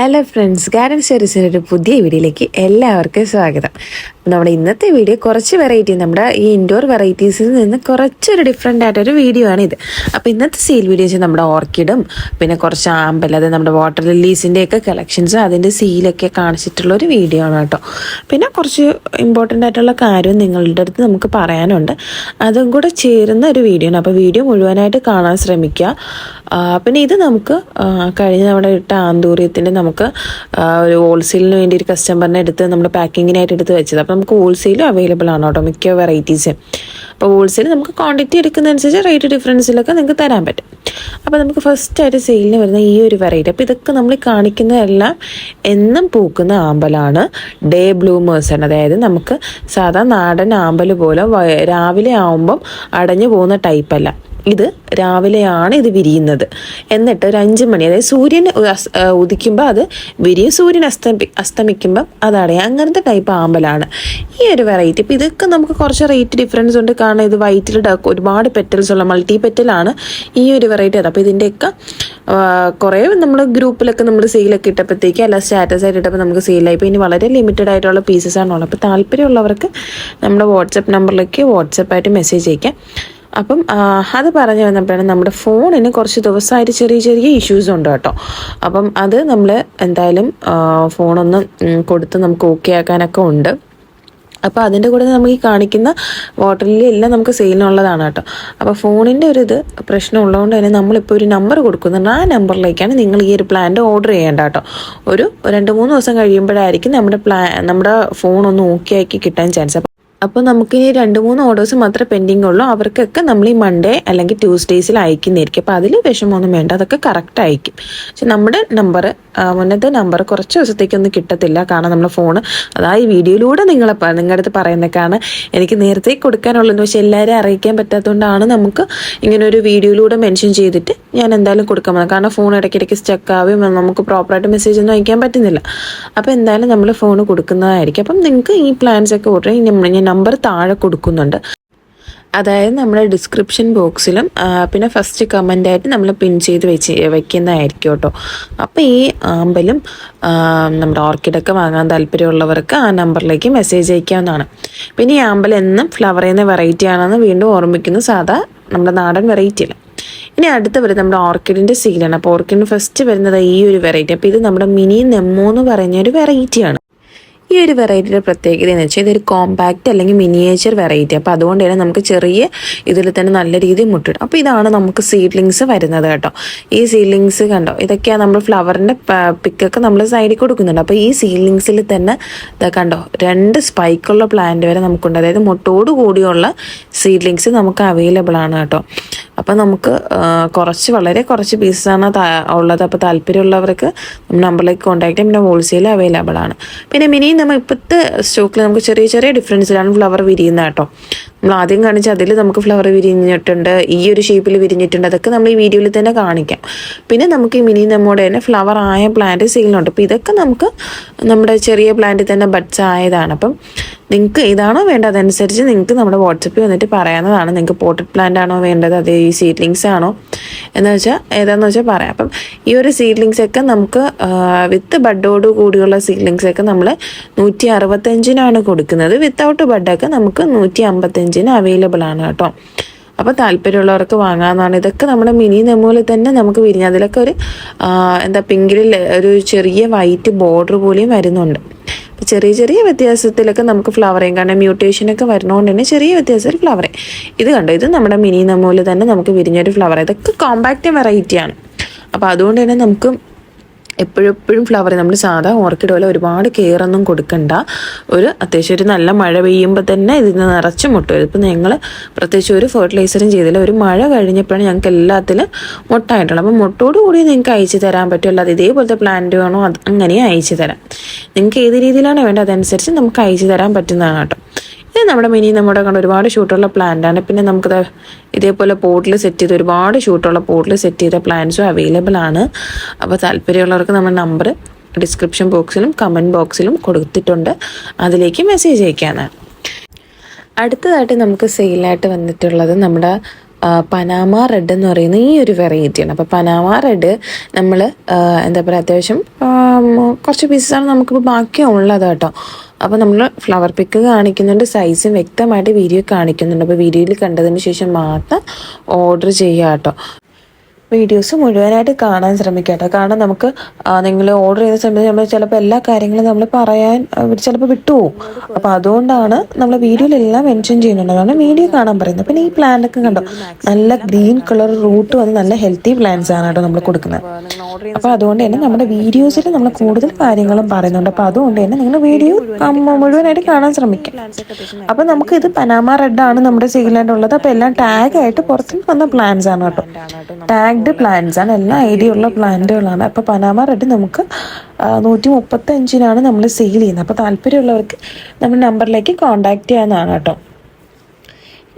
Hello friends garden സ്റ്റോറീസിന്റെ ഒരു പുതിയ വീഡിയോയിലേക്ക് എല്ലാവർക്കും സ്വാഗതം. നമ്മുടെ ഇന്നത്തെ വീഡിയോ കുറച്ച് വെറൈറ്റി നമ്മുടെ ഈ ഇൻഡോർ വെറൈറ്റീസിൽ നിന്ന് കുറച്ചൊരു ഡിഫറെന്റ് ആയിട്ടൊരു വീഡിയോ ആണ് ഇത്. അപ്പോൾ ഇന്നത്തെ സെയിൽ വീഡിയോസ് നമ്മുടെ ഓർക്കിഡും പിന്നെ കുറച്ച് ആമ്പൽ അത് നമ്മുടെ വാട്ടർ ലില്ലീസിന്റെയൊക്കെ കളക്ഷൻസും അതിന്റെ സീലൊക്കെ കാണിച്ചിട്ടുള്ള ഒരു വീഡിയോ ആണ് കേട്ടോ. പിന്നെ കുറച്ച് ഇമ്പോർട്ടന്റ് ആയിട്ടുള്ള കാര്യവും നിങ്ങളുടെ അടുത്ത് നമുക്ക് പറയാനുണ്ട്. അതും കൂടെ ചേരുന്ന ഒരു വീഡിയോ ആണ്. അപ്പോൾ വീഡിയോ മുഴുവനായിട്ട് കാണാൻ ശ്രമിക്കുക. പിന്നെ ഇത് നമുക്ക് കഴിഞ്ഞ നമ്മുടെ ഇട്ട ആന്തൂര്യത്തിന്റെ നമുക്ക് ഒരു ഹോൾസെയിലിന് വേണ്ടി ഒരു കസ്റ്റമറിനെ എടുത്ത് നമ്മൾ പാക്കിങ്ങിനായിട്ട് എടുത്ത് വെച്ചത്. അപ്പോൾ നമുക്ക് ഹോൾസെയിലും അവൈലബിൾ ആണ് കേട്ടോ മിക്ക വെറൈറ്റീസ് അപ്പോൾ ഹോൾസെയിൽ നമുക്ക് ക്വാണ്ടിറ്റി എടുക്കുന്നതനുസരിച്ച് റേറ്റ് ഡിഫറൻസിലൊക്കെ നിങ്ങൾക്ക് തരാൻ പറ്റും. അപ്പോൾ നമുക്ക് ഫസ്റ്റ് ആയിട്ട് സെയിലിന് വരുന്ന ഈ ഒരു വെറൈറ്റി അപ്പോൾ ഇതൊക്കെ നമ്മൾ കാണിക്കുന്നതെല്ലാം എന്നും പൂക്കുന്ന ആമ്പലാണ് ഡേ ബ്ലൂമേഴ്സ് ആണ് അതായത് നമുക്ക് സാധാ നാടൻ ആമ്പൽ പോലെ രാവിലെ ആവുമ്പം അടഞ്ഞു പോകുന്ന ടൈപ്പല്ല ഇത് രാവിലെയാണ് ഇത് വിരിയുന്നത്. എന്നിട്ട് ഒരു അഞ്ച് മണി അതായത് സൂര്യൻ ഉദിക്കുമ്പോൾ അത് വിരിയും സൂര്യൻ അസ്തമി അസ്തമിക്കുമ്പം അതടയും അങ്ങനത്തെ ടൈപ്പ് ആമ്പലാണ്. ഈ ഒരു വെറൈറ്റി ഇപ്പം ഇതൊക്കെ നമുക്ക് കുറച്ച് റേറ്റ് ഡിഫറൻസ് ഉണ്ട്. കാരണം ഇത് വൈറ്റിൽ ഒരുപാട് പെറ്റൽസ് ഉള്ള മൾട്ടി പെറ്റലാണ് ഈ ഒരു വെറൈറ്റി അത്. അപ്പോൾ ഇതിന്റെയൊക്കെ കുറേ നമ്മൾ ഗ്രൂപ്പിലൊക്കെ നമ്മൾ സെയിലൊക്കെ ഇട്ടപ്പോഴത്തേക്ക് അല്ല സ്റ്റാറ്റസ് ആയിട്ട് ഇട്ടപ്പോൾ നമുക്ക് സെയിലായി ഇപ്പോൾ ഇനി വളരെ ലിമിറ്റഡ് ആയിട്ടുള്ള പീസസ് ആണുള്ളത് അപ്പോൾ താല്പര്യമുള്ളവർക്ക് നമ്മുടെ വാട്സപ്പ് നമ്പറിലേക്ക് വാട്സപ്പായിട്ട് മെസ്സേജ് അയക്കാം. അപ്പം അത് പറഞ്ഞു വന്നപ്പോഴാണ് നമ്മുടെ ഫോണിന് കുറച്ച് ദിവസമായിട്ട് ചെറിയ ചെറിയ ഇഷ്യൂസ് ഉണ്ട് കേട്ടോ. അപ്പം അത് നമ്മൾ എന്തായാലും ഫോണൊന്ന് കൊടുത്ത് നമുക്ക് ഓക്കെ ആക്കാനൊക്കെ ഉണ്ട്. അപ്പോൾ അതിന്റെ കൂടെ നമുക്ക് ഈ കാണിക്കുന്ന വാട്ടറിൽ എല്ലാം നമുക്ക് സെയിലിനുള്ളതാണ് കേട്ടോ. അപ്പോൾ ഫോണിന്റെ ഒരു ഇത് പ്രശ്നം ഉള്ളതുകൊണ്ട് തന്നെ നമ്മളിപ്പോൾ ഒരു നമ്പർ കൊടുക്കുന്നുണ്ട്. ആ നമ്പറിലേക്കാണ് നിങ്ങൾ ഈ ഒരു പ്ലാന്റ് ഓർഡർ ചെയ്യേണ്ട കേട്ടോ. ഒരു രണ്ട് മൂന്ന് ദിവസം കഴിയുമ്പോഴായിരിക്കും നമ്മുടെ പ്ലാ നമ്മുടെ ഫോൺ ഒന്ന് ഓക്കെ ആക്കി കിട്ടാൻ ചാൻസ് അപ്പോൾ നമുക്ക് ഇനി രണ്ട് മൂന്ന് ഓർഡേഴ്സ് മാത്രമേ പെൻഡിങ് ഉള്ളൂ. അവർക്കൊക്കെ നമ്മൾ ഈ മൺഡേ അല്ലെങ്കിൽ ട്യൂസ്ഡേയ്സിൽ അയക്കുന്നതായിരിക്കും. അപ്പോൾ അതിൽ വിഷമമൊന്നും വേണ്ട. അതൊക്കെ കറക്റ്റ് അയക്കും പക്ഷെ നമ്മുടെ നമ്പർ മുന്നത്തെ നമ്പർ കുറച്ച് ദിവസത്തേക്കൊന്നും കിട്ടത്തില്ല. കാരണം നമ്മുടെ ഫോൺ അതാ ഈ വീഡിയോയിലൂടെ നിങ്ങളെ നിങ്ങളുടെ അടുത്ത് പറയുന്നേക്കാണ്. എനിക്ക് നേരത്തെ കൊടുക്കാനുള്ളത് പക്ഷേ എല്ലാവരെയും അറിയിക്കാൻ പറ്റാത്തതുകൊണ്ടാണ് നമുക്ക് ഇങ്ങനെ ഒരു വീഡിയോയിലൂടെ മെൻഷൻ ചെയ്തിട്ട് ഞാൻ എന്തായാലും കൊടുക്കാൻ പോകുന്നത് കാരണം ഫോൺ ഇടയ്ക്കിടയ്ക്ക് സ്റ്റക്ക് ആവുകയും നമുക്ക് പ്രോപ്പറായിട്ട് മെസ്സേജ് ഒന്നും അയക്കാൻ പറ്റുന്നില്ല. അപ്പോൾ എന്തായാലും നമ്മൾ ഫോൺ കൊടുക്കുന്നതായിരിക്കും. അപ്പം നിങ്ങൾക്ക് ഈ പ്ലാൻസ് ഒക്കെ ഓർഡർ ഞാൻ നമ്പർ താഴെ കൊടുക്കുന്നുണ്ട്. അതായത് നമ്മുടെ ഡിസ്ക്രിപ്ഷൻ ബോക്സിലും പിന്നെ ഫസ്റ്റ് കമന്റായിട്ട് നമ്മൾ പിൻ ചെയ്ത് വെച്ച് വെക്കുന്നതായിരിക്കും കേട്ടോ. അപ്പോൾ ഈ ആമ്പലും നമ്മുടെ ഓർക്കിഡൊക്കെ വാങ്ങാൻ താല്പര്യമുള്ളവർക്ക് ആ നമ്പറിലേക്ക് മെസ്സേജ് അയക്കാവുന്നതാണ്. പിന്നെ ഈ ആമ്പൽ എന്നും ഫ്ലവർ ചെയ്യുന്ന വെറൈറ്റി ആണെന്ന് വീണ്ടും ഓർമ്മിക്കുന്നു. സാധാ നമ്മുടെ നാടൻ വെറൈറ്റി അല്ല. ഇനി അടുത്ത് വരുന്നത് നമ്മുടെ ഓർക്കിഡിന്റെ സീലാണ് അപ്പോൾ ഓർക്കിഡിന് ഫസ്റ്റ് വരുന്നത് ഈ ഒരു വെറൈറ്റി അപ്പോൾ ഇത് നമ്മുടെ മിനി നെമ്മോ എന്ന് പറഞ്ഞൊരു വെറൈറ്റിയാണ് ഈ ഒരു വെറൈറ്റിയുടെ പ്രത്യേകത എന്ന് വെച്ചാൽ ഇതൊരു കോമ്പാക്റ്റ് അല്ലെങ്കിൽ മിനിയേച്ചർ വെറൈറ്റി അപ്പോൾ അതുകൊണ്ട് തന്നെ നമുക്ക് ചെറിയ ഇതിൽ തന്നെ നല്ല രീതിയിൽ മുട്ടിടും. അപ്പോൾ ഇതാണ് നമുക്ക് സീഡ്ലിങ്സ് വരുന്നത് കേട്ടോ. ഈ സീഡ്ലിങ്സ് കണ്ടോ? ഇതൊക്കെയാണ് നമ്മൾ ഫ്ലവറിന്റെ പിക്കൊക്കെ നമ്മൾ സൈഡിൽ കൊടുക്കുന്നുണ്ട്. അപ്പോൾ ഈ സീഡ്ലിങ്സിൽ തന്നെ ഇതാ കണ്ടോ? രണ്ട് സ്പൈക്കുള്ള പ്ലാന്റ് വരെ നമുക്കുണ്ട്. അതായത് മുട്ടോട് കൂടിയുള്ള സീഡ്ലിങ്സ് നമുക്ക് അവൈലബിൾ ആണ് കേട്ടോ. അപ്പോൾ നമുക്ക് കുറച്ച് വളരെ കുറച്ച് പീസസാണ് ഉള്ളത്. അപ്പോൾ താല്പര്യമുള്ളവർക്ക് നമ്പറിലേക്ക് കോൺടാക്ട് ചെയ്യാം. പിന്നെ ഹോൾസെയിൽ അവൈലബിൾ ആണ്. പിന്നെ മിനി നമ്മൾ ഇപ്പോഴത്തെ സ്റ്റോക്കിൽ നമുക്ക് ചെറിയ ചെറിയ ഡിഫറൻസിലാണ് ഫ്ലവർ വിരിയുന്നത് കേട്ടോ. നമ്മൾ ആദ്യം കാണിച്ച അതിൽ നമുക്ക് ഫ്ലവർ വിരിഞ്ഞിട്ടുണ്ട് ഈ ഒരു ഷേപ്പിൽ വിരിഞ്ഞിട്ടുണ്ട് അതൊക്കെ നമ്മൾ ഈ വീഡിയോയിൽ തന്നെ കാണിക്കാം. പിന്നെ നമുക്ക് ഈ മിനി നമ്മുടെ തന്നെ ഫ്ലവർ ആയ പ്ലാന്റ് സെയിലുണ്ട് അപ്പോൾ ഇതൊക്കെ നമുക്ക് നമ്മുടെ ചെറിയ പ്ലാന്റിൽ തന്നെ ബഡ്സ് ആയതാണ്. അപ്പം നിങ്ങൾക്ക് ഇതാണോ വേണ്ടത് അതനുസരിച്ച് നിങ്ങൾക്ക് നമ്മുടെ വാട്സപ്പിൽ വന്നിട്ട് പറയാവുന്നതാണ്. നിങ്ങൾക്ക് പോട്ടഡ് പ്ലാന്റ് ആണോ വേണ്ടത് അതേ ഈ സീഡ്ലിങ്സ് ആണോ എന്ന് വെച്ചാൽ ഏതാന്ന് വെച്ചാൽ പറയാം. അപ്പം ഈ ഒരു സീഡ്ലിങ്സ് ഒക്കെ നമുക്ക് വിത്ത് ബഡോട് കൂടിയുള്ള സീഡ്ലിങ്സ് ഒക്കെ നമ്മൾ നൂറ്റി അറുപത്തഞ്ചിനാണ് കൊടുക്കുന്നത്. വിത്തൗട്ട് ബഡൊക്കെ നമുക്ക് നൂറ്റി അമ്പത്തഞ്ചിന് അവൈലബിൾ ആണ് കേട്ടോ. അപ്പോൾ താല്പര്യമുള്ളവർക്ക് വാങ്ങാമെന്നാണ് ഇതൊക്കെ നമ്മുടെ മിനി നെമ്മൂലിൽ തന്നെ നമുക്ക് വിരിഞ്ഞ അതിലൊക്കെ ഒരു എന്താ പിങ്കിൽ ഒരു ചെറിയ വൈറ്റ് ബോർഡർ പോലെയും വരുന്നുണ്ട്. ചെറിയ ചെറിയ വ്യത്യാസത്തിലൊക്കെ നമുക്ക് ഫ്ലവറേയും കാരണം മ്യൂട്ടേഷനൊക്കെ വരുന്നതുകൊണ്ട് തന്നെ ചെറിയ വ്യത്യാസത്തിൽ ഫ്ലവറേ ഇത് കണ്ടോ? ഇത് നമ്മുടെ മിനി നമ്മൂൽ തന്നെ നമുക്ക് വിരിഞ്ഞൊരു ഫ്ലവർ ഇതൊക്കെ കോമ്പാക്റ്റ് വെറൈറ്റിയാണ് അപ്പോൾ അതുകൊണ്ട് തന്നെ നമുക്ക് എപ്പോഴും എപ്പോഴും ഫ്ലവർ നമ്മൾ സാധാ ഓർക്കിഡ് പോലെ ഒരുപാട് കെയർ ഒന്നും കൊടുക്കണ്ട. ഒരു അത്യാവശ്യം ഒരു നല്ല മഴ പെയ്യുമ്പോൾ തന്നെ ഇതിന് നിറച്ച് മുട്ട. വരും ഇപ്പം ഞങ്ങൾ പ്രത്യേകിച്ച് ഒരു ഫെർട്ടിലൈസറും ചെയ്തില്ല. ഒരു മഴ കഴിഞ്ഞപ്പോഴാണ് ഞങ്ങൾക്ക് എല്ലാത്തിലും മുട്ടായിട്ടുള്ളത്. അപ്പം മുട്ടോട് കൂടി നിങ്ങൾക്ക് അയച്ചു തരാൻ പറ്റും. അല്ലാതെ ഇതേപോലത്തെ പ്ലാന്റ് വേണോ അത് അങ്ങനെ അയച്ചു തരാം. നിങ്ങൾക്ക് ഏത് രീതിയിലാണ് വേണ്ടത് അതനുസരിച്ച് നമുക്ക് അയച്ചു തരാൻ പറ്റുന്നതാണ് കേട്ടോ. ഇത് നമ്മുടെ മിനി നമ്മുടെ കണ്ട് ഒരുപാട് ഷൂട്ടുള്ള പ്ലാന്റ് ആണ്. പിന്നെ നമുക്കത് ഇതേപോലെ പോട്ടിൽ സെറ്റ് ചെയ്ത് ഒരുപാട് ഷൂട്ടുള്ള പോട്ടിൽ സെറ്റ് ചെയ്ത പ്ലാന്റ്സും അവൈലബിൾ ആണ്. അപ്പോൾ താല്പര്യമുള്ളവർക്ക് നമ്മുടെ നമ്പർ ഡിസ്ക്രിപ്ഷൻ ബോക്സിലും കമന്റ് ബോക്സിലും കൊടുത്തിട്ടുണ്ട്. അതിലേക്ക് മെസ്സേജ് അയക്കാനാണ് അടുത്തതായിട്ട് നമുക്ക് സെയിലായിട്ട് വന്നിട്ടുള്ളത് നമ്മുടെ പനാമ റെഡ് എന്ന് പറയുന്ന ഈ ഒരു വെറൈറ്റിയാണ് അപ്പോൾ പനാമ റെഡ് നമ്മൾ എന്താ പറയുക അത്യാവശ്യം കുറച്ച് പീസസാണ് നമുക്കിപ്പോൾ ബാക്കി ഉള്ളത് കേട്ടോ. അപ്പോൾ നമ്മൾ ഫ്ലവർ പിക്ക് കാണിക്കുന്നുണ്ട് സൈസും വ്യക്തമായിട്ട് വീഡിയോ കാണിക്കുന്നുണ്ട്. അപ്പോൾ വീഡിയോയിൽ കണ്ടതിന് ശേഷം മാത്രം ഓർഡർ ചെയ്യുക കേട്ടോ വീഡിയോസ് മുഴുവനായിട്ട് കാണാൻ ശ്രമിക്കുക കേട്ടോ കാരണം നമുക്ക് നിങ്ങൾ ഓർഡർ ചെയ്ത സമയത്ത് നമ്മൾ ചിലപ്പോൾ എല്ലാ കാര്യങ്ങളും നമ്മൾ പറയാൻ ചിലപ്പോൾ വിട്ടുപോകും അപ്പോൾ അതുകൊണ്ടാണ് നമ്മൾ വീഡിയോയിലെല്ലാം മെൻഷൻ ചെയ്യുന്നുണ്ട്. അതാണ് വീഡിയോ കാണാൻ പറയുന്നത്. പിന്നെ ഈ പ്ലാന്റൊക്കെ കണ്ടോ? നല്ല ഗ്രീൻ കളർ റൂട്ട് വന്ന് നല്ല ഹെൽത്തി പ്ലാന്റ്സ് ആണ് കേട്ടോ നമ്മൾ കൊടുക്കുന്നത്. അപ്പോൾ അതുകൊണ്ട് തന്നെ നമ്മുടെ വീഡിയോസിൽ നമ്മൾ കൂടുതൽ കാര്യങ്ങളും പറയുന്നുണ്ട്. അപ്പോൾ അതുകൊണ്ട് തന്നെ നിങ്ങൾ വീഡിയോ മുഴുവനായിട്ട് കാണാൻ ശ്രമിക്കും. അപ്പോൾ നമുക്ക് ഇത് പനാമ റെഡ് ആണ് നമ്മുടെ സെയിലായിട്ടുള്ളത് അപ്പോൾ എല്ലാം ടാഗ് ആയിട്ട് പുറത്തുനിന്ന് വന്ന പ്ലാന്റ്സ് ആണ് കേട്ടോ. ടാഗ്ഡ് പ്ലാന്റ്സ് ആണ്. എല്ലാ ഐഡിയ ഉള്ള പ്ലാന്റുകളാണ് അപ്പോൾ പനാമ റെഡ് നമുക്ക് നൂറ്റി മുപ്പത്തി അഞ്ചിനാണ് നമ്മൾ സെയിൽ ചെയ്യുന്നത്. അപ്പോൾ താല്പര്യമുള്ളവർക്ക് നമ്മുടെ നമ്പറിലേക്ക് കോൺടാക്റ്റ് ചെയ്യാവുന്നതാണ് കേട്ടോ.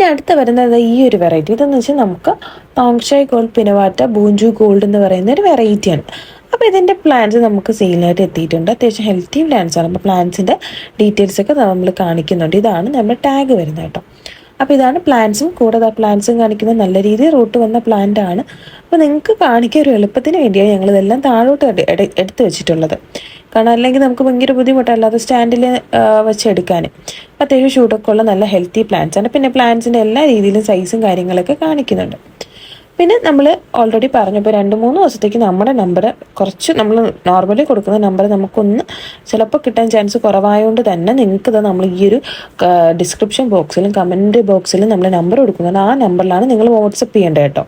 ഇനി അടുത്ത വരുന്നത് ഈ ഒരു വെറൈറ്റി ഇതെന്ന് വെച്ചാൽ നമുക്ക് തോങ്ഷായ് ഗോൾഡ് പിനവാറ്റ ബൂഞ്ചു ഗോൾഡ് എന്ന് പറയുന്ന ഒരു വെറൈറ്റിയാണ് അപ്പോൾ ഇതിന്റെ പ്ലാൻസ് നമുക്ക് സെയിലായിട്ട് എത്തിയിട്ടുണ്ട്. അത്യാവശ്യം ഹെൽത്തി പ്ലാൻസ് ആണ്. അപ്പോൾ പ്ലാൻസിന്റെ ഡീറ്റെയിൽസ് ഒക്കെ നമ്മൾ കാണിക്കുന്നുണ്ട്. ഇതാണ് നമ്മുടെ ടാഗ് വരുന്നത് കേട്ടോ. അപ്പോൾ ഇതാണ് പ്ലാന്റ്സും കൂടെ പ്ലാന്റ്സും കാണിക്കുന്ന നല്ല രീതിയിൽ റൂട്ട് വന്ന പ്ലാന്റ് ആണ്. അപ്പോൾ നിങ്ങൾക്ക് കാണിക്കാൻ ഒരു എളുപ്പത്തിന് വേണ്ടിയാണ് ഞങ്ങളിതെല്ലാം താഴോട്ട് എടുത്ത് വെച്ചിട്ടുള്ളത്. കാരണം അല്ലെങ്കിൽ നമുക്ക് ഭയങ്കര ബുദ്ധിമുട്ടല്ലാതെ സ്റ്റാൻഡിൽ വെച്ചെടുക്കാൻ അത്യാവശ്യം ഷൂട്ടൊക്കെ ഉള്ള നല്ല ഹെൽത്തി പ്ലാന്റ്സ് ആണ്. പിന്നെ പ്ലാന്റ്സിന്റെ എല്ലാ രീതിയിലും സൈസും കാര്യങ്ങളൊക്കെ കാണിക്കുന്നുണ്ട്. പിന്നെ നമ്മൾ ഓൾറെഡി പറഞ്ഞപ്പോൾ രണ്ട് മൂന്ന് ദിവസത്തേക്ക് നമ്മുടെ നമ്പർ കുറച്ച് നമ്മൾ നോർമലി കൊടുക്കുന്ന നമ്പർ നമുക്കൊന്ന് ചിലപ്പോൾ കിട്ടാൻ ചാൻസ് കുറവായതുകൊണ്ട് തന്നെ നിങ്ങൾക്ക് ഇത് നമ്മൾ ഈ ഒരു ഡിസ്ക്രിപ്ഷൻ ബോക്സിലും കമന്റ് ബോക്സിലും നമ്മൾ നമ്പർ കൊടുക്കുന്നുണ്ട് ആ നമ്പറിലാണ് നിങ്ങൾ വാട്സപ്പ് ചെയ്യേണ്ടത് കേട്ടോ.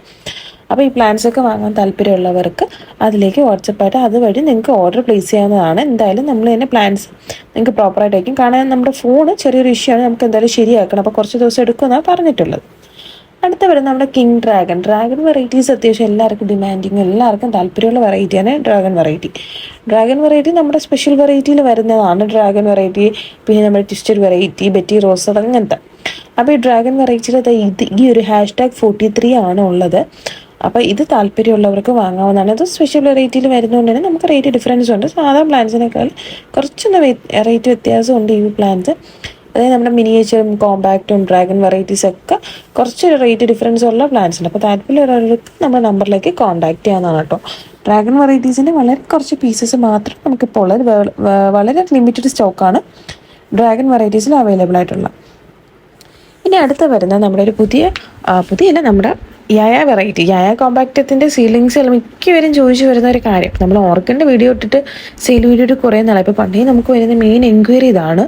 അപ്പോൾ ഈ പ്ലാൻസ് ഒക്കെ വാങ്ങാൻ താല്പര്യമുള്ളവർക്ക് അതിലേക്ക് വാട്സപ്പായിട്ട് അതുവഴി നിങ്ങൾക്ക് ഓർഡർ പ്ലേസ് ചെയ്യാവുന്നതാണ്. എന്തായാലും നമ്മൾ തന്നെ പ്ലാൻസ് നിങ്ങൾക്ക് പ്രോപ്പറായിട്ടായിരിക്കും കാരണം നമ്മുടെ ഫോണ് ചെറിയൊരു ഇഷ്യൂ ആണ്. നമുക്ക് എന്തായാലും ശരിയാക്കണം. അപ്പോൾ കുറച്ച് ദിവസം എടുക്കുമെന്നാണ് പറഞ്ഞിട്ടുള്ളത്. അടുത്ത വരുന്ന നമ്മുടെ കിങ് ഡ്രാഗൺ ഡ്രാഗൺ വെറൈറ്റീസ് അത്യാവശ്യം എല്ലാവർക്കും ഡിമാൻഡിങ് എല്ലാവർക്കും താല്പര്യമുള്ള വെറൈറ്റിയാണ് ഡ്രാഗൺ വെറൈറ്റി ഡ്രാഗൺ വെറൈറ്റി നമ്മുടെ സ്പെഷ്യൽ വെറൈറ്റിയിൽ വരുന്നതാണ്. ഡ്രാഗൺ വെറൈറ്റി പിന്നെ നമ്മുടെ ട്വിസ്റ്റഡ് വെറൈറ്റി ബെറ്റി റോസ് അങ്ങനത്തെ. അപ്പോൾ ഈ ഡ്രാഗൺ വെറൈറ്റിയിൽ ഇത് ഈ ഒരു ഹാഷ് ടാഗ് ഫോർട്ടി ത്രീ ആണ് ഉള്ളത്. അപ്പോൾ ഇത് താല്പര്യമുള്ളവർക്ക് വാങ്ങാവുന്നതാണ്. ഇത് സ്പെഷ്യൽ വെറൈറ്റിയിൽ വരുന്നതുകൊണ്ട് തന്നെ നമുക്ക് റേറ്റ് ഡിഫറൻസ് ഉണ്ട്. സാധാ പ്ലാന്റ്സിനേക്കാൾ കുറച്ചൊന്ന് റേറ്റ് വ്യത്യാസമുണ്ട് ഈ പ്ലാന്റ്സ് അതായത് നമ്മുടെ മിനിയേച്ചറും കോമ്പാക്റ്റും ഡ്രാഗൺ വെറൈറ്റീസ് ഒക്കെ കുറച്ച് റേറ്റ് ഡിഫറൻസ് ഉള്ള പ്ലാന്റ്സ് ഉണ്ട്. അപ്പോൾ താല്പര്യമുള്ളവർക്ക് നമ്മുടെ നമ്പറിലേക്ക് കോൺടാക്ട് ചെയ്യാവുന്നതാണ് കേട്ടോ. ഡ്രാഗൺ വെറൈറ്റീസിന്റെ വളരെ കുറച്ച് പീസസ് മാത്രം നമുക്കിപ്പോൾ ഉള്ളത്. വളരെ ലിമിറ്റഡ് സ്റ്റോക്കാണ് ഡ്രാഗൺ വെറൈറ്റീസിൽ അവൈലബിൾ ആയിട്ടുള്ള ഇനി അടുത്ത വരുന്ന നമ്മുടെ ഒരു പുതിയ പുതിയല്ല നമ്മുടെ യായ വെറൈറ്റി യായ കോമ്പാക്റ്റത്തിന്റെ സീലിങ്സ് മിക്കവരും ചോദിച്ചു വരുന്ന ഒരു കാര്യം. നമ്മൾ ഓർക്കിന്റെ വീഡിയോ ഇട്ടിട്ട് സെയിൽ വീഡിയോ കുറേ നാളെ ഇപ്പോൾ പണ്ടേ നമുക്ക് വരുന്ന മെയിൻ എൻക്വയറി ഇതാണ്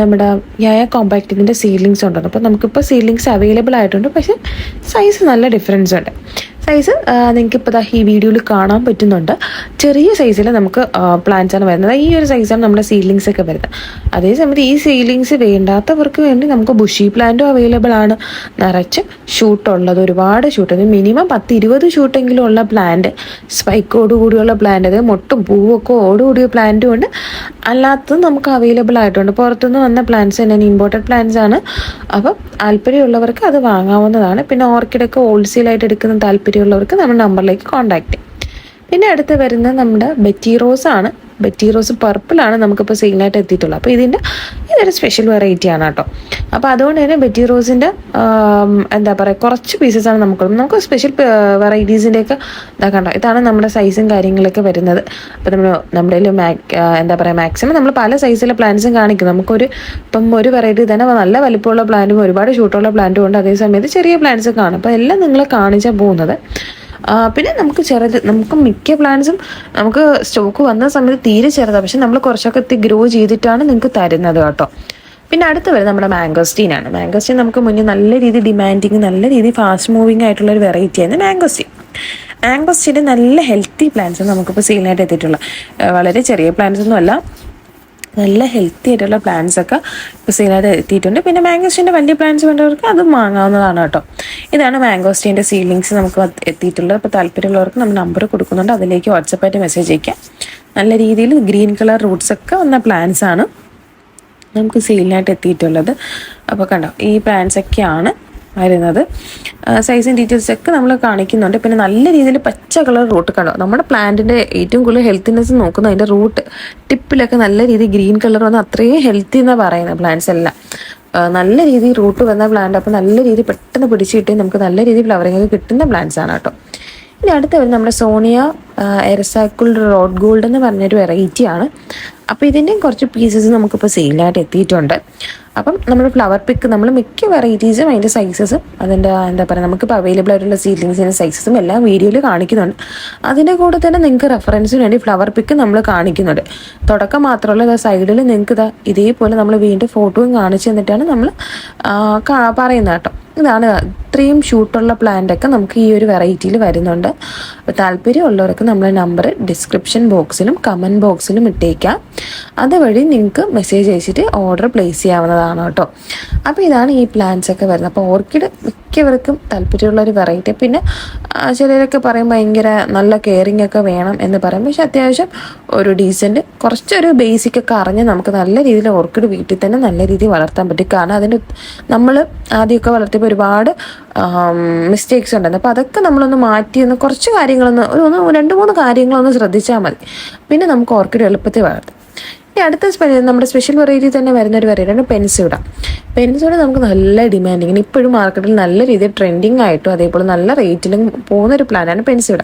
നമ്മുടെ യായ കോമ്പാക്റ്റിന്റെ സീലിങ്സ് ഉണ്ടെന്ന്. അപ്പോൾ നമുക്കിപ്പോൾ സീലിങ്സ് അവൈലബിൾ ആയിട്ടുണ്ട്. പക്ഷേ സൈസ് നല്ല ഡിഫറൻസ് ഉണ്ട്. സൈസ് നിങ്ങൾക്ക് ഇപ്പോൾ ഈ വീഡിയോയിൽ കാണാൻ പറ്റുന്നുണ്ട്. ചെറിയ സൈസിൽ നമുക്ക് പ്ലാന്റ്സ് ആണ് വരുന്നത്. ഈ ഒരു സൈസാണ് നമ്മുടെ സീലിങ്സ് ഒക്കെ വരുന്നത്. അതേസമയത്ത് ഈ സീലിങ്സ് വേണ്ടാത്തവർക്ക് വേണ്ടി നമുക്ക് ബുഷി പ്ലാന്റും അവൈലബിൾ ആണ്. നിറച്ച് ഷൂട്ടുള്ളത് ഒരുപാട് ഷൂട്ട് മിനിമം പത്ത് ഇരുപത് ഷൂട്ടെങ്കിലും ഉള്ള പ്ലാന്റ് സ്പൈക്കോട് കൂടിയുള്ള പ്ലാന്റ് അതായത് മൊട്ടും പൂവൊക്കെ ഓടുകൂടിയ പ്ലാന്റും ഉണ്ട് അല്ലാത്തതും നമുക്ക് അവൈലബിൾ ആയിട്ടുണ്ട്. പുറത്തുനിന്ന് വന്ന പ്ലാന്റ്സ് തന്നെ ഇമ്പോർട്ടന്റ് പ്ലാന്റ്സ് ആണ്. അപ്പം താല്പര്യമുള്ളവർക്ക് അത് വാങ്ങാവുന്നതാണ്. പിന്നെ ഓർക്കിഡൊക്കെ ഹോൾസെയിലായിട്ട് എടുക്കുന്ന താല്പര്യം താല്പര്യമുള്ളവർക്ക് നമ്മുടെ നമ്പറിലേക്ക് കോൺടാക്ട് ചെയ്യാം. പിന്നെ അടുത്ത് വരുന്നത് നമ്മുടെ ബെറ്റി റോസ് ആണ്. ബെറ്റി റോസ് പർപ്പിളാണ് നമുക്കിപ്പോൾ സെയിലായിട്ട് എത്തിയിട്ടുള്ളത്. അപ്പോൾ ഇതിന്റെ ഇതൊരു സ്പെഷ്യൽ വെറൈറ്റി ആണ് കേട്ടോ. അപ്പോൾ അതുകൊണ്ട് തന്നെ ബെറ്റി റോസിന്റെ എന്താ പറയുക കുറച്ച് പീസസ് ആണ് നമുക്ക് നമുക്ക് സ്പെഷ്യൽ വെറൈറ്റീസിന്റെയൊക്കെ ഇതാ കണ്ടോ? ഇതാണ് നമ്മുടെ സൈസും കാര്യങ്ങളൊക്കെ വരുന്നത്. അപ്പോൾ നമ്മൾ നമ്മുടെ എന്താ പറയുക മാക്സിമം നമ്മൾ പല സൈസിലെ പ്ലാന്റ്സും കാണിക്കും. നമുക്കൊരു ഇപ്പം ഒരു വെറൈറ്റി തന്നെ നല്ല വലിപ്പമുള്ള പ്ലാന്റും ഒരുപാട് ഷൂട്ടുള്ള പ്ലാന്റും ഉണ്ട്. അതേസമയത്ത് ചെറിയ പ്ലാന്റ്സ് കാണും. അപ്പോൾ എല്ലാം നിങ്ങൾ കാണിച്ചാൽ പോകുന്നത്. പിന്നെ നമുക്ക് ചെറുത് നമുക്ക് മിക്ക പ്ലാന്റ്സും നമുക്ക് സ്റ്റോക്ക് വന്ന സമയത്ത് തീരെ ചെറുതാണ് പക്ഷെ നമ്മൾ കുറച്ചൊക്കെ ഗ്രോ ചെയ്തിട്ടാണ് നിങ്ങൾക്ക് തരുന്നത് കേട്ടോ. പിന്നെ അടുത്ത വരുന്നത് നമ്മുടെ മാംഗോസ്റ്റീൻ ആണ്. മാംഗോസ്റ്റീൻ നമുക്ക് മുന്നേ നല്ല രീതി ഡിമാൻഡിങ് നല്ല രീതി ഫാസ്റ്റ് മൂവിങ് ആയിട്ടുള്ള ഒരു വെറൈറ്റി ആയിരുന്നു മാംഗോസ്റ്റീൻ മാംഗോസ്റ്റീന്റെ നല്ല ഹെൽത്തി പ്ലാന്റ്സ് നമുക്കിപ്പോൾ സെയിലായിട്ട് എത്തിയിട്ടുള്ള വളരെ ചെറിയ പ്ലാന്റ്സ് ഒന്നും അല്ല നല്ല ഹെൽത്തി ആയിട്ടുള്ള പ്ലാന്റ്സ് ഒക്കെ ഇപ്പോൾ സെയിലായിട്ട് എത്തിയിട്ടുണ്ട്. പിന്നെ മാംഗോസ്റ്റീന്റെ വലിയ പ്ലാന്റ്സ് വേണ്ടവർക്ക് അത് വാങ്ങാവുന്നതാണ് കേട്ടോ. ഇതാണ് മാംഗോസ്റ്റീന്റെ സീലിങ്സ് നമുക്ക് എത്തിയിട്ടുള്ളത്. അപ്പോൾ താല്പര്യമുള്ളവർക്ക് നമ്മൾ നമ്പർ കൊടുക്കുന്നുണ്ട്. അതിലേക്ക് വാട്സപ്പായിട്ട് മെസ്സേജ് അയക്കാം. നല്ല രീതിയിൽ ഗ്രീൻ കളർ റൂട്ട്സ് ഒക്കെ വന്ന പ്ലാന്റ്സ് ആണ് നമുക്ക് സെയിലിനായിട്ട് എത്തിയിട്ടുള്ളത്. അപ്പോൾ കണ്ടോ ഈ പ്ലാന്റ്സ് ഒക്കെയാണ് വരുന്നത്. സൈസും ഡീറ്റെയിൽസ് ഒക്കെ നമ്മൾ കാണിക്കുന്നുണ്ട്. പിന്നെ നല്ല രീതിയിൽ പച്ച കളർ റൂട്ട് കാണും നമ്മുടെ പ്ലാന്റിന്റെ ഏറ്റവും കൂടുതൽ ഹെൽത്തിനെസ് നോക്കുന്ന അതിന്റെ റൂട്ട് ടിപ്പിലൊക്കെ നല്ല രീതിയിൽ ഗ്രീൻ കളർ വന്ന് അത്രയും ഹെൽത്തി എന്നാണ് പറയുന്നത് പ്ലാന്റ്സ് എല്ലാം. നല്ല രീതിയിൽ റൂട്ട് വന്ന പ്ലാന്റ് അപ്പോൾ നല്ല രീതിയിൽ പെട്ടെന്ന് പിടിച്ച് കിട്ടി നമുക്ക് നല്ല രീതിയിൽ ഫ്ലവറിങ് ഒക്കെ കിട്ടുന്ന പ്ലാന്റ്സ് ആണ് കേട്ടോ. ഇനി അടുത്ത വരുന്നത് നമ്മുടെ സോണിയ എറസാക്കിൾ റോഡ് ഗോൾഡ് എന്ന് പറഞ്ഞൊരു വെറൈറ്റിയാണ് അപ്പോൾ ഇതിന്റെയും കുറച്ച് പീസസ് നമുക്കിപ്പോൾ സെയിലായിട്ട് എത്തിയിട്ടുണ്ട്. അപ്പം നമ്മൾ ഫ്ലവർ പിക്ക് നമ്മൾ മിക്ക വെറൈറ്റീസും അതിന്റെ സൈസസും അതിന്റെ എന്താ പറയുക നമുക്കിപ്പോൾ അവൈലബിൾ ആയിട്ടുള്ള സീഡ്ലിങ്സിന്റെ സൈസസും എല്ലാം വീഡിയോയിൽ കാണിക്കുന്നുണ്ട്. അതിന്റെ കൂടെ തന്നെ നിങ്ങൾക്ക് റെഫറൻസിന് വേണ്ടി ഫ്ലവർ പിക്ക് നമ്മൾ കാണിക്കുന്നുണ്ട്. തുടക്കം മാത്രമല്ല സൈഡിൽ നിങ്ങൾക്ക് ഇതാ ഇതേപോലെ നമ്മൾ വീണ്ടും ഫോട്ടോയും കാണിച്ചു തന്നിട്ടാണ് നമ്മൾ പറയുന്നത് കേട്ടോ. ഇതാണ് ഇത്രയും ഷൂട്ടുള്ള പ്ലാന്റൊക്കെ നമുക്ക് ഈ ഒരു വെറൈറ്റിയിൽ വരുന്നുണ്ട്. താല്പര്യമുള്ളവർക്ക് നമ്മൾ നമ്പർ ഡിസ്ക്രിപ്ഷൻ ബോക്സിലും കമന്റ് ബോക്സിലും ഇട്ടേക്കാം. അതുവഴി നിങ്ങൾക്ക് മെസ്സേജ് അയച്ചിട്ട് ഓർഡർ പ്ലേസ് ചെയ്യാവുന്നതാണ് കേട്ടോ. അപ്പോൾ ഇതാണ് ഈ പ്ലാന്റ്സ് ഒക്കെ വരുന്നത്. അപ്പോൾ ഓർക്കിഡ് മിക്കവർക്കും താല്പര്യമുള്ള ഒരു വെറൈറ്റി. പിന്നെ ചിലരൊക്കെ പറയും ഭയങ്കര നല്ല കെയറിങ് ഒക്കെ വേണം എന്ന് പറയും. പക്ഷെ അത്യാവശ്യം ഒരു ഡീസന്റ് കുറച്ചൊരു ബേസിക് ഒക്കെ അറിഞ്ഞ് നമുക്ക് നല്ല രീതിയിൽ ഓർക്കിഡ് വീട്ടിൽ തന്നെ നല്ല രീതിയിൽ വളർത്താൻ പറ്റും. കാരണം അതിന്റെ നമ്മൾ ആദ്യമൊക്കെ വളർത്തിയപ്പോൾ ഒരുപാട് മിസ്റ്റേക്സ് ഉണ്ടായിരുന്നു അപ്പോൾ അതൊക്കെ നമ്മളൊന്ന് മാറ്റി ഒന്ന് കുറച്ച് കാര്യങ്ങളൊന്ന് ഒരു ഒന്ന് രണ്ട് മൂന്ന് കാര്യങ്ങളൊന്ന് ശ്രദ്ധിച്ചാൽ മതി. പിന്നെ നമുക്ക് ഓർക്കിഡ് എളുപ്പത്തിൽ വളർത്തും ഇനി അടുത്ത നമ്മുടെ സ്പെഷ്യൽ വെറൈറ്റി തന്നെ വരുന്ന ഒരു വെറൈറ്റിയാണ് പെൻസിഡ പെൻസിഡ നമുക്ക് നല്ല ഡിമാൻഡിങ് ഇപ്പോഴും മാർക്കറ്റിൽ നല്ല രീതിയിൽ ട്രെൻഡിങ് ആയിട്ടും അതേപോലെ നല്ല റേറ്റിലും പോകുന്ന ഒരു പ്ലാനാണ് പെൻസിഡ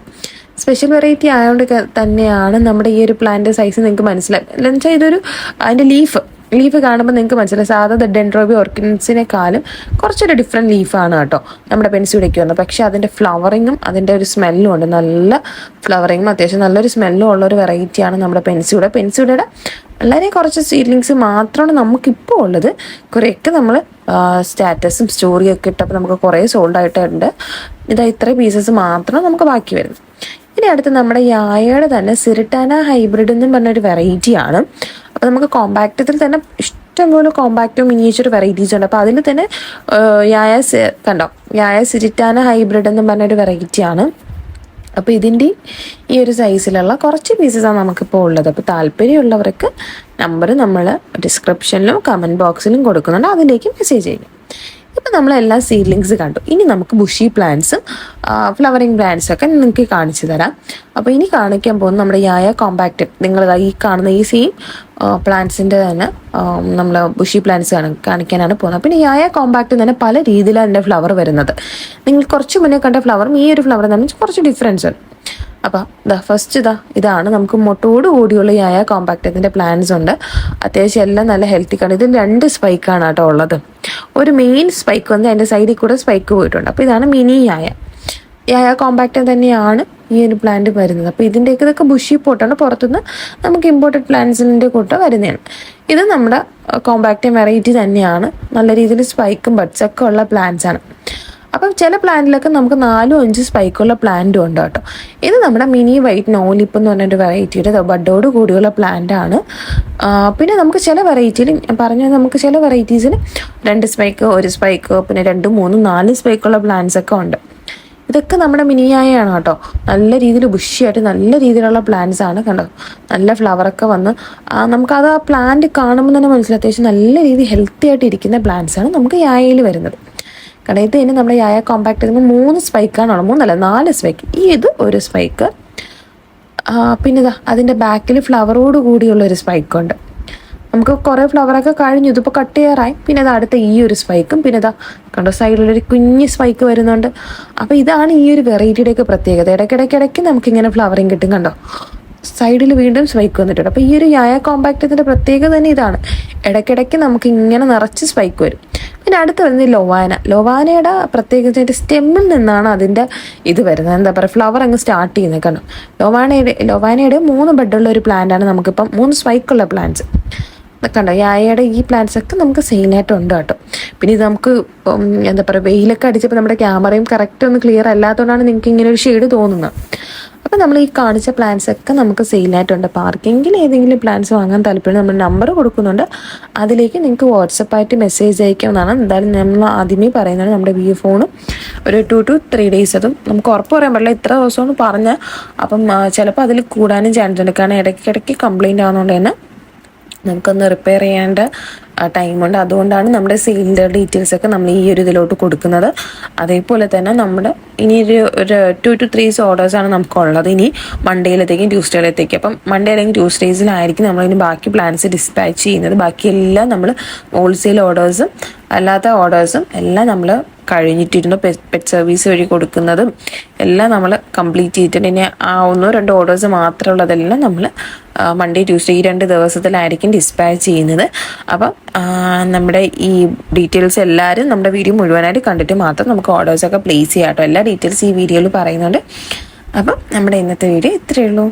സ്പെഷ്യൽ വെറൈറ്റി ആയതുകൊണ്ട് തന്നെയാണ് നമ്മുടെ ഈ ഒരു പ്ലാന്റ് സൈസ് നിങ്ങൾക്ക് മനസ്സിലാക്കുക എന്ന് വെച്ചാൽ ഇതൊരു അതിന്റെ ലീഫ് ലീഫ് കാണുമ്പോൾ നിങ്ങൾക്ക് മനസ്സിലായി സാധാരണ ഡെൻഡ്രോബി ഓർക്കിഡ്സിനെക്കാളും കുറച്ചൊരു ഡിഫറെന്റ് ലീഫാണ് കേട്ടോ. നമ്മുടെ പെൻസിലേക്ക് വന്നത്. പക്ഷേ അതിന്റെ ഫ്ലവറിങ്ങും അതിന്റെ ഒരു സ്മെല്ലും ഉണ്ട്. നല്ല ഫ്ലവറിങ്ങും അത്യാവശ്യം നല്ലൊരു സ്മെല്ലും ഉള്ള ഒരു വെറൈറ്റിയാണ് നമ്മുടെ പെൻസിയുടെ പെൻസിയുടെ വളരെ കുറച്ച് സീഡ്ലിങ്സ് മാത്രമാണ് നമുക്കിപ്പോൾ ഉള്ളത്. കുറേയൊക്കെ നമ്മൾ സ്റ്റാറ്റസും സ്റ്റോറിയൊക്കെ ഇട്ടപ്പോൾ നമുക്ക് കുറേ സോൾഡ് ആയിട്ടുണ്ട്. ഇതാ ഇത്രയും പീസസ് മാത്രം നമുക്ക് ബാക്കി വരുന്നത്. ഇനി അടുത്ത് നമ്മുടെ യായയുടെ തന്നെ സിറിട്ടാന ഹൈബ്രിഡ് എന്നും പറഞ്ഞൊരു വെറൈറ്റി ആണ്. അപ്പോൾ നമുക്ക് കോമ്പാക്റ്റത്തിൽ തന്നെ ഇഷ്ടംപോലെ കോമ്പാക്റ്റും മിനിയേച്ചർ വെറൈറ്റീസ് ഉണ്ട്. അപ്പോൾ അതിൽ തന്നെ യായ കണ്ടോ? യായ സിരിറ്റാന ഹൈബ്രിഡ് എന്ന് പറഞ്ഞൊരു വെറൈറ്റി ആണ്. അപ്പോൾ ഇതിന്റെ ഈ ഒരു സൈസിലുള്ള കുറച്ച് പീസസാണ് നമുക്കിപ്പോൾ ഉള്ളത്. അപ്പോൾ താല്പര്യമുള്ളവർക്ക് നമ്പർ നമ്മൾ ഡിസ്ക്രിപ്ഷനിലും കമന്റ് ബോക്സിലും കൊടുക്കുന്നുണ്ട്. അതിലേക്ക് മെസ്സേജ് ചെയ്യും ഇപ്പം എല്ലാ സീഡ്ലിങ്സ് കണ്ടു. ഇനി നമുക്ക് ബുഷി പ്ലാന്റ്സും ഫ്ലവറിങ് പ്ലാന്റ്സും ഒക്കെ നിങ്ങൾക്ക് കാണിച്ചു തരാം. അപ്പോൾ ഇനി കാണിക്കാൻ പോകുന്ന നമ്മുടെ യായ കോമ്പാക്റ്റ് നിങ്ങൾ ഈ കാണുന്ന ഈ സെയിം പ്ലാന്റ്സിന്റെ തന്നെ നമ്മൾ ബുഷി പ്ലാന്റ്സ് കാണിക്കാനാണ് പോകുന്നത്. പിന്നെ യായ കോമ്പാക്റ്റ് തന്നെ പല രീതിയിലാണ് എന്റെ ഫ്ലവർ വരുന്നത്. നിങ്ങൾ കുറച്ച് മുന്നേ കണ്ട ഫ്ലവറും ഈ ഒരു ഫ്ലവർ തന്നെ കുറച്ച് ഡിഫറൻസ് ഉണ്ട്. അപ്പോൾ ദ ഫസ്റ്റ് ഇതാ ഇതാണ് നമുക്ക് മുട്ടോട് കൂടിയുള്ള യായ കോമ്പാക്ട് ഇതിന്റെ പ്ലാൻസ് ഉണ്ട്. അത്യാവശ്യം എല്ലാം നല്ല ഹെൽത്തി ഇതിൽ രണ്ട് സ്പൈക്കാണ് കേട്ടോ ഉള്ളത്. ഒരു മെയിൻ സ്പൈക്ക് വന്ന് അതിന്റെ സൈഡിൽ കൂടെ സ്പൈക്ക് പോയിട്ടുണ്ട്. അപ്പോൾ ഇതാണ് മിനി യായ. യായ കോമ്പാക്റ്റ് തന്നെയാണ് ഈ ഒരു പ്ലാന്റ് വരുന്നത്. അപ്പോൾ ഇതിന്റെയൊക്കെ ഇതൊക്കെ ബുഷി പോട്ടാണ്. പുറത്തുനിന്ന് നമുക്ക് ഇമ്പോർട്ടഡ് പ്ലാന്റ്സിന്റെ കൂട്ട വരുന്നതാണ്. ഇത് നമ്മുടെ കോമ്പാക്റ്റ് വെറൈറ്റി തന്നെയാണ്. നല്ല രീതിയിൽ സ്പൈക്കും ബഡ്സൊക്കെ ഉള്ള പ്ലാന്റ്സ് ആണ്. അപ്പം ചില പ്ലാന്റിലൊക്കെ നമുക്ക് നാലും അഞ്ച് സ്പൈക്കുള്ള പ്ലാന്റും ഉണ്ട് കേട്ടോ. ഇത് നമ്മുടെ മിനി വൈറ്റ് നോലിപ്പ് എന്ന് പറഞ്ഞൊരു വെറൈറ്റിയുടെ ബഡോട് കൂടിയുള്ള പ്ലാന്റ് ആണ്. പിന്നെ നമുക്ക് ചില വെറൈറ്റിയിൽ പറഞ്ഞ നമുക്ക് ചില വെറൈറ്റീസിന് രണ്ട് സ്പൈക്ക് ഒരു സ്പൈക്ക് പിന്നെ രണ്ട് മൂന്ന് നാല് സ്പൈക്കുള്ള പ്ലാന്റ്സ് ഒക്കെ ഉണ്ട്. ഇതൊക്കെ നമ്മുടെ മിനിയായാണ് കേട്ടോ. നല്ല രീതിയിൽ ബുഷിയായിട്ട് നല്ല രീതിയിലുള്ള പ്ലാന്റ്സ് ആണ് കണ്ടോ നല്ല ഫ്ലവറൊക്കെ വന്ന് നമുക്കത് ആ പ്ലാന്റ് കാണുമ്പോൾ തന്നെ മനസ്സിലായി അത്യാവശ്യം നല്ല രീതിയിൽ ഹെൽത്തി ആയിട്ട് ഇരിക്കുന്ന പ്ലാന്റ്സ് ആണ് നമുക്ക് യായയിൽ വരുന്നത്. കാരണം ഇത് തന്നെ നമ്മുടെ യായ കോമ്പാക്ട് ചെയ്യുമ്പോൾ മൂന്ന് സ്പൈക്കാണുള്ളത് മൂന്നല്ല നാല് സ്പൈക്ക് ഈ ഇത് ഒരു സ്പൈക്ക് പിന്നെ ഇതാ അതിന്റെ ബാക്കിൽ ഫ്ലവറോട് കൂടിയുള്ള ഒരു സ്പൈക്കുണ്ട് നമുക്ക് കുറേ ഫ്ലവറൊക്കെ കഴിഞ്ഞു ഇതിപ്പോൾ കട്ട് ചെയ്യാറായി. പിന്നെ അത് അടുത്ത ഈ ഒരു സ്പൈക്കും പിന്നെ ഇതാ കണ്ടോ സൈഡിലൊരു കുഞ്ഞ് സ്പൈക്ക് വരുന്നുണ്ട്. അപ്പോൾ ഇതാണ് ഈ ഒരു വെറൈറ്റിയുടെയൊക്കെ പ്രത്യേകത. ഇടയ്ക്കിടയ്ക്കിടയ്ക്ക് നമുക്കിങ്ങനെ ഫ്ലവറിങ് കിട്ടും കണ്ടോ? സൈഡിൽ വീണ്ടും സ്പൈക്ക് വന്നിട്ടുണ്ട്. അപ്പോൾ ഈ ഒരു യായ കോമ്പാക്റ്റത്തിന്റെ പ്രത്യേകത തന്നെ ഇതാണ്. ഇടയ്ക്കിടയ്ക്ക് നമുക്ക് ഇങ്ങനെ നിറച്ച് സ്പൈക്ക് വരും. പിന്നെ അടുത്ത് വരുന്നത് ലോവാന. ലോവാനയുടെ പ്രത്യേകിച്ച് സ്റ്റെമ്മിൽ നിന്നാണ് അതിന്റെ ഇത് വരുന്നത്. എന്താ പറയുക ഫ്ലവർ അങ്ങ് സ്റ്റാർട്ട് ചെയ്യുന്നത് കാരണം ലോവാനയുടെ ലോവാനയുടെ മൂന്ന് ബെഡുള്ള ഒരു പ്ലാന്റാണ് നമുക്കിപ്പം മൂന്ന് സ്പൈക്കുള്ള പ്ലാന്റ്സ് കണ്ടോ? യായയുടെ ഈ പ്ലാന്റ്സ് ഒക്കെ നമുക്ക് സെയിലായിട്ടുണ്ട് കേട്ടോ. പിന്നെ ഇത് നമുക്ക് എന്താ പറയുക വെയിലൊക്കെ അടിച്ചപ്പോൾ നമ്മുടെ ക്യാമറയും കറക്റ്റ് ഒന്ന് ക്ലിയർ അല്ലാത്തതുകൊണ്ടാണ് നിങ്ങൾക്ക് ഇങ്ങനെ ഒരു ഷെയ്ഡ് തോന്നുന്നത് അപ്പോൾ നമ്മൾ ഈ കാണിച്ച പ്ലാൻസ് ഒക്കെ നമുക്ക് സെയിലായിട്ടുണ്ട് അപ്പോൾ ആർക്കെങ്കിലും ഏതെങ്കിലും പ്ലാൻസ് വാങ്ങാൻ താല്പര്യം നമ്മൾ നമ്പർ കൊടുക്കുന്നുണ്ട്. അതിലേക്ക് നിങ്ങൾക്ക് വാട്സപ്പായിട്ട് മെസ്സേജ് അയക്കാവുന്നതാണ്. എന്തായാലും നമ്മൾ ആദ്യമേ പറയുന്നത് നമ്മുടെ വി ഫോണും ഒരു ടു ടു ത്രീ ഡേയ്സ് അതും. നമുക്ക് ഉറപ്പ് പറയാൻ പറ്റില്ല ഇത്ര ദിവസമെന്ന് പറഞ്ഞാൽ അപ്പം ചിലപ്പോൾ അതിൽ കൂടാനും ചാൻസ് ഉണ്ട്. കാരണം ഇടയ്ക്കിടയ്ക്ക് കംപ്ലയിന്റ് ആവുന്നതുകൊണ്ട് തന്നെ നമുക്കൊന്ന് റിപ്പയർ ചെയ്യേണ്ട ടൈമുണ്ട് അതുകൊണ്ടാണ് നമ്മുടെ സെയിലിന്റെ ഡീറ്റെയിൽസ് ഒക്കെ നമ്മൾ ഈ ഒരു ഇതിലോട്ട് കൊടുക്കുന്നത്. അതേപോലെ തന്നെ നമ്മുടെ ഇനി ഒരു ടു ടു ത്രീസ് ഓർഡേഴ്സാണ് നമുക്കുള്ളത്. ഇനി മൺഡേയിലത്തേക്കും ട്യൂസ്ഡേയിലത്തേക്കും അപ്പം മൺഡേ അല്ലെങ്കിൽ ട്യൂസ്ഡേയ്സിലായിരിക്കും നമ്മളിനി ബാക്കി പ്ലാൻസ് ഡിസ്പാച്ച് ചെയ്യുന്നത്. ബാക്കിയെല്ലാം നമ്മൾ ഹോൾസെയിൽ ഓർഡേഴ്സും അല്ലാത്ത ഓർഡേഴ്സും എല്ലാം നമ്മൾ കഴിഞ്ഞിട്ടിരുന്നു. പെറ്റ് സർവീസ് വഴി കൊടുക്കുന്നതും എല്ലാം നമ്മൾ കംപ്ലീറ്റ് ചെയ്തിട്ടുണ്ട്. ഇനി ആ ഒന്നോ രണ്ടോ ഓർഡേഴ്സ് മാത്രമുള്ളതെല്ലാം നമ്മൾ മൺഡേ ട്യൂസ്ഡേ ഈ രണ്ട് ദിവസത്തിലായിരിക്കും ഡിസ്പാച്ച് ചെയ്യുന്നത്. അപ്പം നമ്മുടെ ഈ ഡീറ്റെയിൽസ് എല്ലാവരും നമ്മുടെ വീഡിയോ മുഴുവനായിട്ട് കണ്ടിട്ട് മാത്രം നമുക്ക് ഓർഡേഴ്സൊക്കെ പ്ലേസ് ചെയ്യാം കേട്ടോ. എല്ലാ ഡീറ്റെയിൽസ് ഈ വീഡിയോയിൽ പറയുന്നുണ്ട്. അപ്പം നമ്മുടെ ഇന്നത്തെ വീഡിയോ ഇത്രയേ ഉള്ളൂ.